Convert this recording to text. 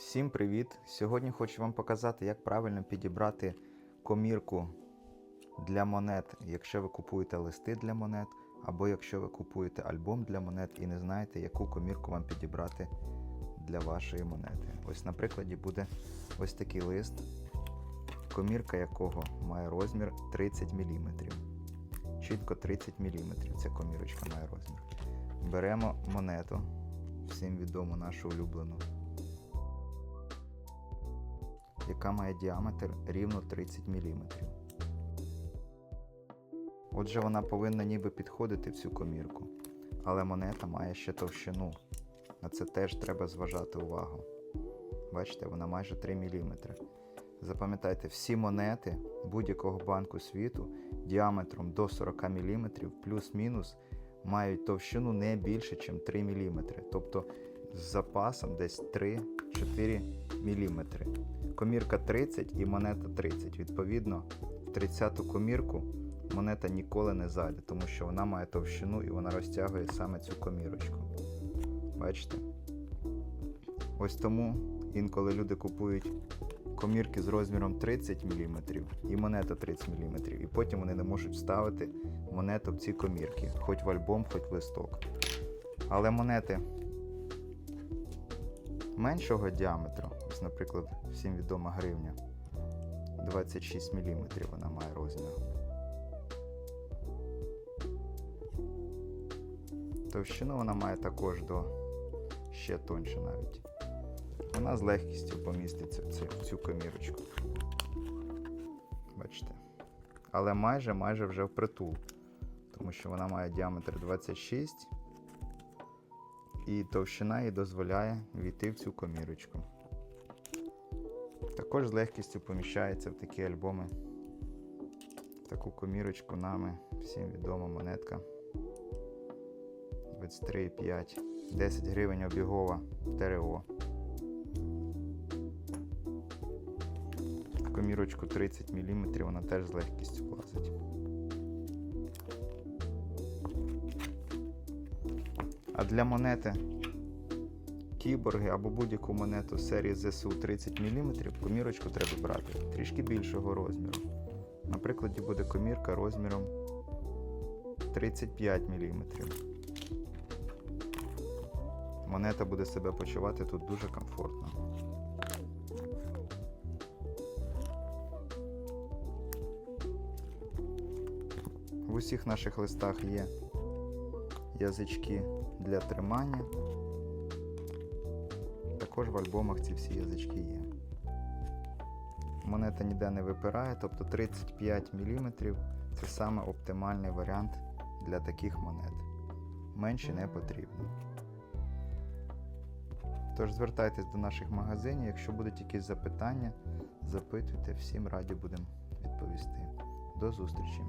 Всім привіт! Сьогодні хочу вам показати, як правильно підібрати комірку для монет, якщо ви купуєте листи для монет, або якщо ви купуєте альбом для монет і не знаєте, яку комірку вам підібрати для вашої монети. Ось на прикладі буде ось такий лист, комірка якого має розмір 30 мм. Чітко 30 мм ця комірочка має розмір. Беремо монету, всім відому нашу улюблену яка має діаметр рівно 30 мм. Отже, вона повинна ніби підходити в цю комірку, але монета має ще товщину. На це теж треба зважати увагу. Бачите, вона майже 3 мм. Запам'ятайте, всі монети будь-якого банку світу діаметром до 40 мм плюс-мінус мають товщину не більше, ніж 3 мм. Тобто з запасом десь 3-4 мм. Комірка 30 і монета 30. Відповідно, в 30-ту комірку монета ніколи не зайде, тому що вона має товщину і вона розтягує саме цю комірочку. Бачите? Ось тому інколи люди купують комірки з розміром 30 мм і монета 30 мм, і потім вони не можуть вставити монету в ці комірки, хоч в альбом, хоч в листок. Але монети меншого діаметру, ось, наприклад, всім відома гривня, 26 мм вона має розмір. Товщину вона має також до ще тоньше навіть. Вона з легкістю поміститься в цю, цю комірочку. Бачите? Але майже майже вже впритул, тому що вона має діаметр 26 і товщина їй дозволяє війти в цю комірочку. Також з легкістю поміщається в такі альбоми. В таку комірочку нами всім відома монетка 23,5, 10 гривень обігова ТРО. Комірочку 30 мм вона теж з легкістю влазить. А для монети кіборги або будь-яку монету серії ЗСУ 30 мм комірочку треба брати трішки більшого розміру. На прикладі буде комірка розміром 35 мм. Монета буде себе почувати тут дуже комфортно. В усіх наших листах є язички для тримання. Також в альбомах ці всі язички є. Монета ніде не випирає, тобто 35 мм це саме оптимальний варіант для таких монет. Менше не потрібно. Тож звертайтесь до наших магазинів, якщо будуть якісь запитання, запитуйте, всім раді будемо відповісти. До зустрічі!